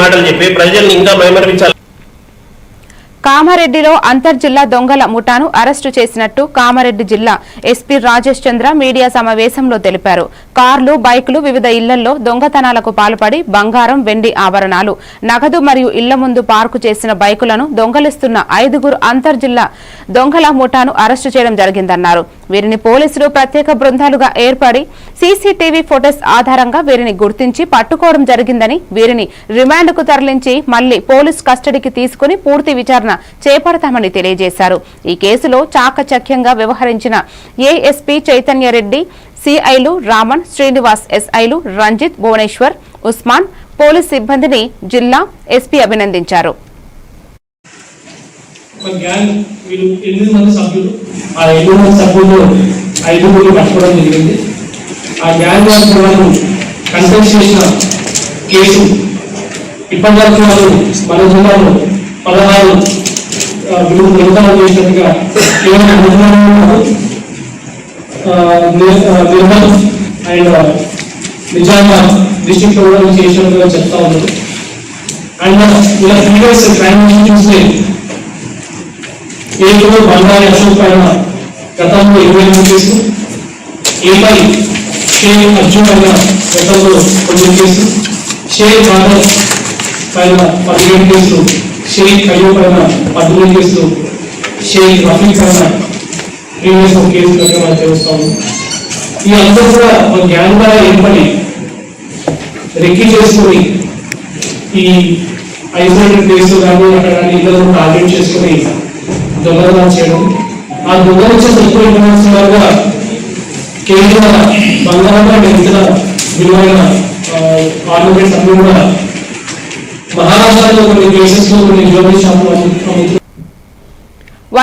మాటలు చెప్పి ప్రజల్ని ఇంకా భయమర్పించాలి కామారెడ్డిలో అంతర్జిల్లా దొంగల ముఠాను అరెస్టు చేసినట్టు కామారెడ్డి జిల్లా ఎస్పీ రాజేష్ చంద్ర మీడియా సమావేశంలో తెలిపారు. కార్లు బైకులు వివిధ ఇళ్ళలో దొంగతనాలకు పాల్పడి బంగారం వెండి ఆభరణాలు నగదు మరియు ఇళ్ళ ముందు పార్కు చేసిన బైకులను దొంగలిస్తున్న ఐదుగురు అంతర్జిల్లా దొంగల ముఠాను అరెస్టు చేయడం జరిగిందన్నారు. వీరిని పోలీసులు ప్రత్యేక బృందాలుగా ఏర్పడి సీసీటీవీ ఫొటోస్ ఆధారంగా వీరిని గుర్తించి పట్టుకోవడం జరిగిందని వీరిని రిమాండ్కు తరలించి మళ్ళీ పోలీస్ కస్టడీకి తీసుకుని పూర్తి విచారణ చేపడతామని తెలియజేశారు. ఈ కేసులో చాకచక్యంగా వ్యవహరించిన ఏఎస్పీ చైతన్యరెడ్డి సిఐలు రామన్ శ్రీనివాస్ ఎస్ఐలు రంజిత్ భువనేశ్వర్ ఉస్మాన్ పోలీస్ సిబ్బందిని జిల్లా ఎస్పీ అభినందించారు. ఒక గ్యాంగ్ వీళ్ళు ఎనిమిది మంది సభ్యులు ఆ ఎనిమిది మంది సభ్యులు ఐదుగురు పట్టుకోవడం జరిగింది. ఆ గ్యాంగ్ వారికి వాళ్ళు కంటెక్ట్ చేసిన కేసు ఇప్పటివరకు వాళ్ళు మన జిల్లాలో పదహారు ఆ, విలువ నిబంధనలు చేసినట్టుగా కేవలం అనుమానం నిర్మల్ అండ్ నిజామాబాద్ డిస్టిక్ కూడా చేసినట్టుగా చెప్తా ఉన్నారు. అండ్ ఇలా ప్రీవియస్ క్రైమ్ చూస్తే ఏదో బంగారు అశోక్ పైన గతంలో ఇరవై ఎనిమిది కేసులు ఏపై షేక్ అర్జున్ పైన గతంలో తొమ్మిది కేసులు షేక్ బాదర్ పైన పదిహేడు కేసులు షేక్ కయ్యూ పైన పద్దెనిమిది కేసులు షేక్ రఫీ పైన ప్రీవియస్ ఒక కేసు ప్రకారం తెలుస్తాము ఈ అందరూ కూడా ఒక గ్యాంగ్ ఏర్పడి రెక్కి చేసుకుని ఈ ఐసోలేటెడ్ ప్లేస్ కానీ అక్కడ కానీ ఇళ్ళను టార్గెట్ చేసుకుని దొంగతనం చేయడం. ఆ దొంగలించే చేసిన ఎక్కువ ఇన్ఫర్మేషన్ కేంద్ర బంగారం ఇతర విలువైన ఆర్నమెంట్స్ అన్ని కూడా మహారాష్ట్రలో కొన్ని కేసెస్లో కొన్ని జ్యువెలరీ షాపులు